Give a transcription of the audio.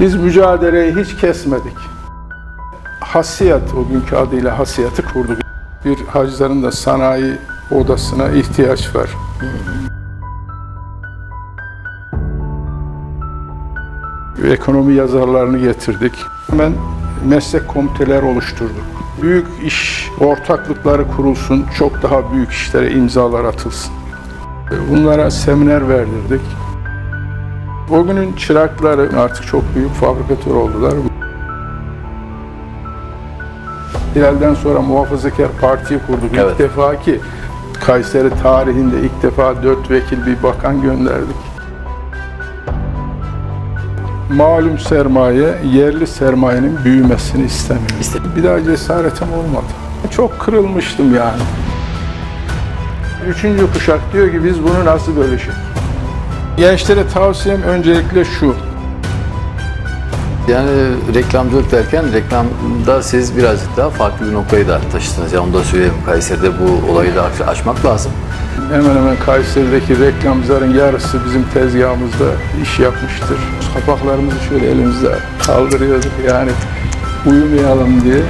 Biz mücadeleyi hiç kesmedik. Hasiyat, o günkü adıyla hasiyatı kurduk. Bir hacıların da sanayi odasına ihtiyaç var. Ekonomi yazarlarını getirdik. Hemen meslek komiteler oluşturduk. Büyük iş ortaklıkları kurulsun, çok daha büyük işlere imzalar atılsın. Bunlara seminer verdirdik. O günün çırakları artık çok büyük fabrikatör oldular. Hilal'den sonra Muhafazakar Parti'yi kurduk. Evet. İlk defa ki Kayseri tarihinde ilk defa dört vekil bir bakan gönderdik. Malum sermaye, yerli sermayenin büyümesini istemiyor. İste- Bir daha cesaretim olmadı. Çok kırılmıştım yani. Üçüncü kuşak diyor ki biz bunu nasıl bölüşelim? Gençlere tavsiyem öncelikle şu. Yani reklamcılık derken reklamda siz birazcık daha farklı bir noktayı da taşıdınız. Ya onu da söyleyeyim. Kayseri'de bu olayı da aç- açmak lazım. Hemen hemen Kayseri'deki reklamcıların yarısı bizim tezgahımızda iş yapmıştır. Kapaklarımızı şöyle elimizde kaldırıyorduk yani uyumayalım diye.